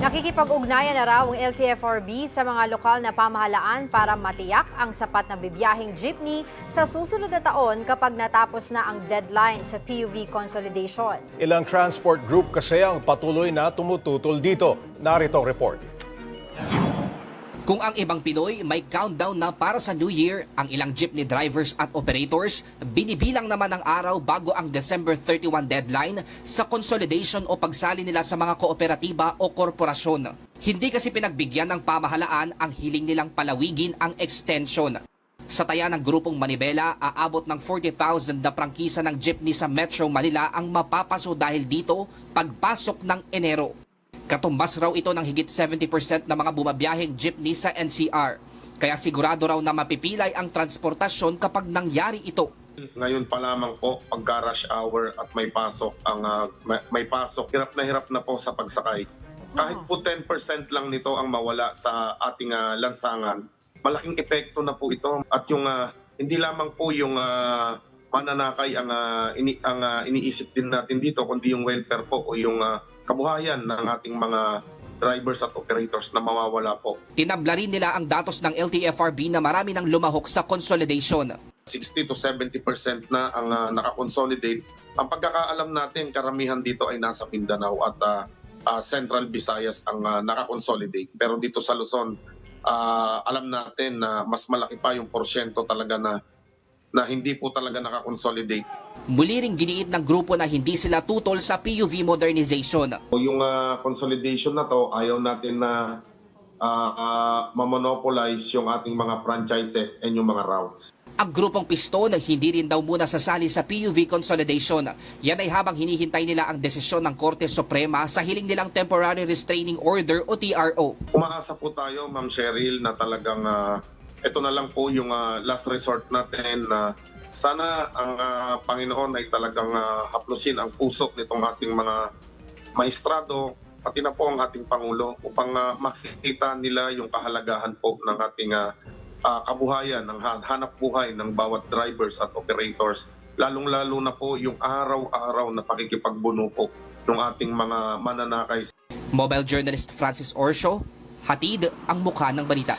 Nakikipag-ugnayan na raw ang LTFRB sa mga lokal na pamahalaan para matiyak ang sapat na bibiyahing jeepney sa susunod na taon kapag natapos na ang deadline sa PUV consolidation. Ilang transport group kasi ang patuloy na tumututol dito. Narito ang report. Kung ang ibang Pinoy may countdown na para sa New Year, ang ilang jeepney drivers at operators binibilang naman ang araw bago ang December 31 deadline sa consolidation o pagsali nila sa mga kooperatiba o korporasyon. Hindi kasi pinagbigyan ng pamahalaan ang hiling nilang palawigin ang extension. Sa taya ng grupong Manibela, aabot ng 40,000 na prangkisa ng jeepney sa Metro Manila ang mapapaso dahil dito pagpasok ng Enero. Katumbas raw ito ng higit 70% ng mga bumabiyaheng jeepney sa NCR. Kaya sigurado raw na mapipilay ang transportasyon kapag nangyari ito. Ngayon pa lamang po, pagka rush hour at may pasok, ang ah, may, may pasok, hirap na hirap na po sa pagsakay. Kahit po 10% lang nito ang mawala sa ating ah, lansangan, malaking epekto na po ito. At yung ah, hindi lamang po yung ah, mananakay ang, ah, ini, ang ah, iniisip din natin dito, kundi yung welfare po o yung ah, kabuhayan ng ating mga drivers at operators na mawawala po. Tinabla rin nila ang datos ng LTFRB na marami nang lumahok sa consolidation. 60 to 70% na ang ah, nakakonsolidate. Ang pagkakaalam natin, karamihan dito ay nasa Mindanao at ah, ah, Central Visayas ang ah, nakakonsolidate. Pero dito sa Luzon, ah, alam natin na mas malaki pa yung porsyento talaga na na hindi po talaga nakakonsolidate. Muli ring giniit ng grupo na hindi sila tutol sa PUV modernization. O yung ah, consolidation na to, ayaw natin na ah, ah, mamonopolize yung ating mga franchises and yung mga routes. Ang grupong Piston hindi rin daw muna sasali sa PUV consolidation. Yan ay habang hinihintay nila ang desisyon ng Korte Suprema sa hiling nilang Temporary Restraining Order o TRO. Umaasa po tayo, Ma'am Cheryl, na talagang ah, ito na lang po yung ah, last resort natin na sana ang ah, Panginoon ay talagang ah, haplusin ang puso nitong ating mga maestrado, pati na po ang ating Pangulo upang ah, makikita nila yung kahalagahan po ng ating ah, ah, kabuhayan, ng han- hanap buhay ng bawat drivers at operators, lalong-lalo na po yung araw-araw na pakikipagbuno po ng ating mga mananakay Mobile journalist Francis Orsho, hatid ang mukha ng balita.